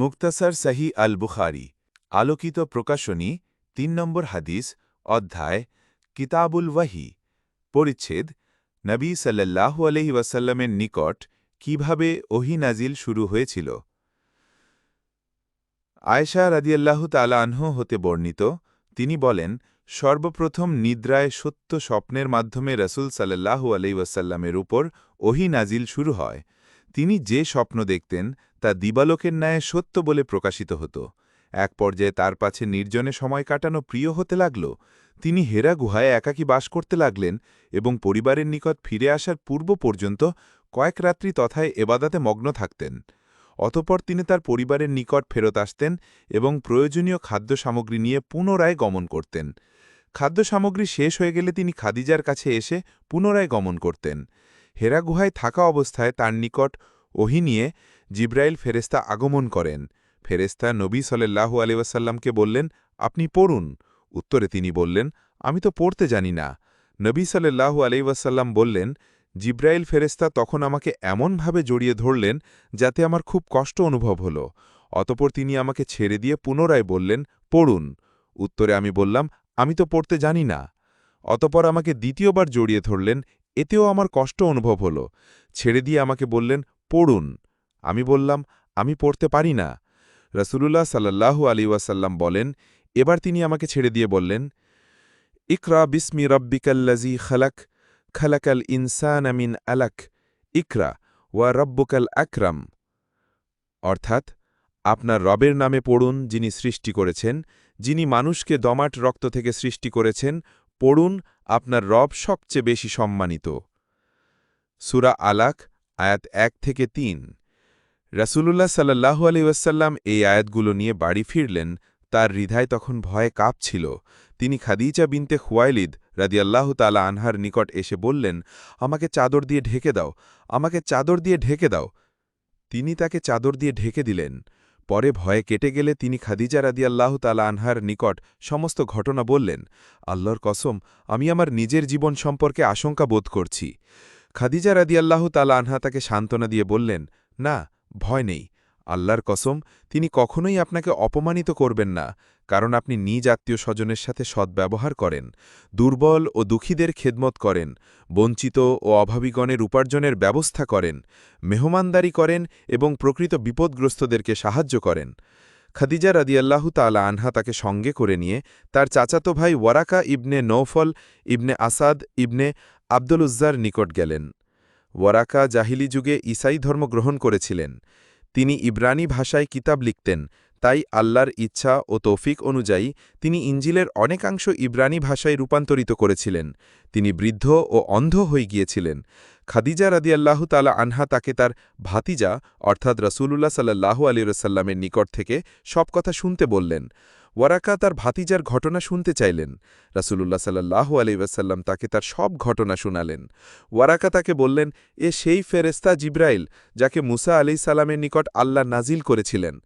মুক্তাসার সাহি আল বুখারি, আলোকিত প্রকাশনী, তিন নম্বর হাদিস, অধ্যায়, কিতাবুল ওয়াহি, পরিচ্ছেদ, নবী সাল্লাল্লাহু আলহি ওয়াসাল্লামের নিকট কীভাবে ওহি নাজিল শুরু হয়েছিল। আয়েশা রাদিয়াল্লাহু তালা আনহ হতে বর্ণিত, তিনি বলেন, সর্বপ্রথম নিদ্রায় সত্য স্বপ্নের মাধ্যমে রসুল সাল্লাহু আলি ওয়াসাল্লামের উপর ওহি নাজিল শুরু হয়। তিনি যে স্বপ্ন দেখতেন তা দিবালোকের ন্যায় সত্য বলে প্রকাশিত হতো। এক পর্যায়ে তার পাছে নির্জনে সময় কাটানো প্রিয় হতে লাগল। তিনি হেরা গুহায় একাকী বাস করতে লাগলেন এবং পরিবারের নিকট ফিরে আসার পূর্ব পর্যন্ত কয়েক রাত্রি তথায় এবাদাতে মগ্ন থাকতেন। অতপর তিনি তার পরিবারের নিকট ফেরত আসতেন এবং প্রয়োজনীয় খাদ্য সামগ্রী নিয়ে পুনরায় গমন করতেন। খাদ্য সামগ্রী শেষ হয়ে গেলে তিনি খাদিজার কাছে এসে পুনরায় গমন করতেন। হেরা গুহায় থাকা অবস্থায় তার নিকট ওহি নিয়ে জিব্রাইল ফেরেস্তা আগমন করেন। ফেরেস্তা নবী সল্লাহু আলিবাসাল্লামকে বললেন, আপনি পড়ুন। উত্তরে তিনি বললেন, আমি তো পড়তে জানি না। নবী সাল্লাহু আলিবাসাল্লাম বললেন, জিব্রাইল ফেরেস্তা তখন আমাকে এমনভাবে জড়িয়ে ধরলেন যাতে আমার খুব কষ্ট অনুভব হল। অতপর তিনি আমাকে ছেড়ে দিয়ে পুনরায় বললেন, পড়ুন উত্তরে আমি বললাম, আমি তো পড়তে জানি না। অতপর আমাকে দ্বিতীয়বার জড়িয়ে ধরলেন, এতেও আমার কষ্ট অনুভব হল। ছেড়ে দিয়ে আমাকে বললেন, পড়ুন। আমি বললাম, আমি পড়তে পারি না। রসুলুল্লাহ সাল্লাহু আলী ওয়াসাল্লাম বলেন, এবার তিনি আমাকে ছেড়ে দিয়ে বললেন, ইকরা বিস্মি রব্বিকাল্লাজি খালাক, খালাকাল ইনসান আমিন আলাক, ইকরা ওয়া রব্বুকাল আকরাম। অর্থাৎ, আপনার রবের নামে পড়ুন যিনি সৃষ্টি করেছেন, যিনি মানুষকে দমাট রক্ত থেকে সৃষ্টি করেছেন, পড়ুন আপনার রব সবচেয়ে বেশি সম্মানিত। সুরা আলাক, আয়াত এক থেকে তিন। রাসুলুল্লাহ সাল্লাহু আলি ওয়াসাল্লাম এই আয়াতগুলো নিয়ে বাড়ি ফিরলেন, তার হৃদয় তখন ভয়ে কাঁপছিল। তিনি খাদিজা বিনতে খুয়াইলিদ রাদিয়াল্লাহ তালা আনহার নিকট এসে বললেন, আমাকে চাদর দিয়ে ঢেকে দাও, আমাকে চাদর দিয়ে ঢেকে দাও। তিনি তাকে চাদর দিয়ে ঢেকে দিলেন। পরে ভয়ে কেটে গেলে তিনি খাদিজা রাদিয়াল্লাহ তালা আনহার নিকট সমস্ত ঘটনা বললেন, আল্লাহর কসম, আমি আমার নিজের জীবন সম্পর্কে আশঙ্কা বোধ করছি। খাদিজা রাদিয়াল্লাহ তালা আনহা তাকে সান্ত্বনা দিয়ে বললেন, না ভয় নেই। আল্লাহর কসম, তিনি কখনোই আপনাকে অপমানিত করবেন না, কারণ আপনি নিজ আত্মীয় স্বজনের সাথে সদ্ব্যবহার করেন, দুর্বল ও দুঃখীদের খেদমত করেন, বঞ্চিত ও অভাবীগণের উপার্জনের ব্যবস্থা করেন, মেহমানদারি করেন এবং প্রকৃত বিপদগ্রস্তদেরকে সাহায্য করেন। খাদিজা রাদিয়াল্লাহু তালা আনহা তাকে সঙ্গে করে নিয়ে তার চাচাতো ভাই Waraqah ibn Nawfal ibn Asad ibn Abdul উজ্জার নিকট গেলেন। ওয়ারাকা জাহিলি যুগে ইসাই ধর্ম গ্রহণ করেছিলেন। তিনি ইব্রানি ভাষায় কিতাব লিখতেন, তাই আল্লাহর ইচ্ছা ও তৌফিক অনুযায়ী তিনি ইঞ্জিলের অনেকাংশ ইব্রানি ভাষায় রূপান্তরিত করেছিলেন। তিনি বৃদ্ধ ও অন্ধ হয়ে গিয়েছিলেন। খাদিজা রাদিয়াল্লাহু তালা আনহা তাকে তার ভাতিজা, অর্থাৎ রসুলুল্লাহ সাল্লাহু আলী রসাল্লামের নিকট থেকে সব কথা শুনতে বললেন। ওয়ারাকা তার ভাতিজার ঘটনা শুনতে চাইলেন। রাসুলুল্লাহ সাল্লাহ আলিবাসাল্লাম তাকে তার সব ঘটনা শুনালেন। ওয়ারাকা তাকে বললেন, এ সেই ফেরেস্তা জিব্রাইল, যাকে মুসা আলি সালামের নিকট আল্লাহ নাজিল করেছিলেন।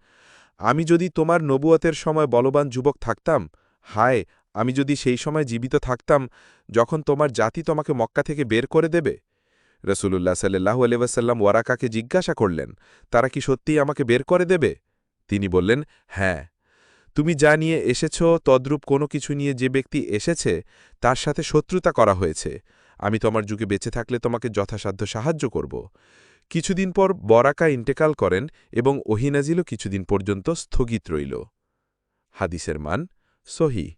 আমি যদি তোমার নবুয়তের সময় বলবান যুবক থাকতাম, হায়, আমি যদি সেই সময় জীবিত থাকতাম, যখন তোমার জাতি তোমাকে মক্কা থেকে বের করে দেবে? রসুলুল্লাহ সাল্লাহু আলিবাসাল্লাম ওয়ারাকাকে জিজ্ঞাসা করলেন, তারা কি সত্যিই আমাকে বের করে দেবে? তিনি বললেন হ্যাঁ। তুমি যা নিয়ে এসেছ, তদ্রূপ কোনো কিছু নিয়ে যে ব্যক্তি এসেছে, তার সাথে শত্রুতা করা হয়েছে। আমি তোমার যুগে বেঁচে থাকলে তোমাকে যথাসাধ্য সাহায্য করব। কিছুদিন পর বরাকা ইন্টেকাল করেন এবং ওহিনাজিলও কিছুদিন পর্যন্ত স্থগিত রইল। হাদিসের মান সহি।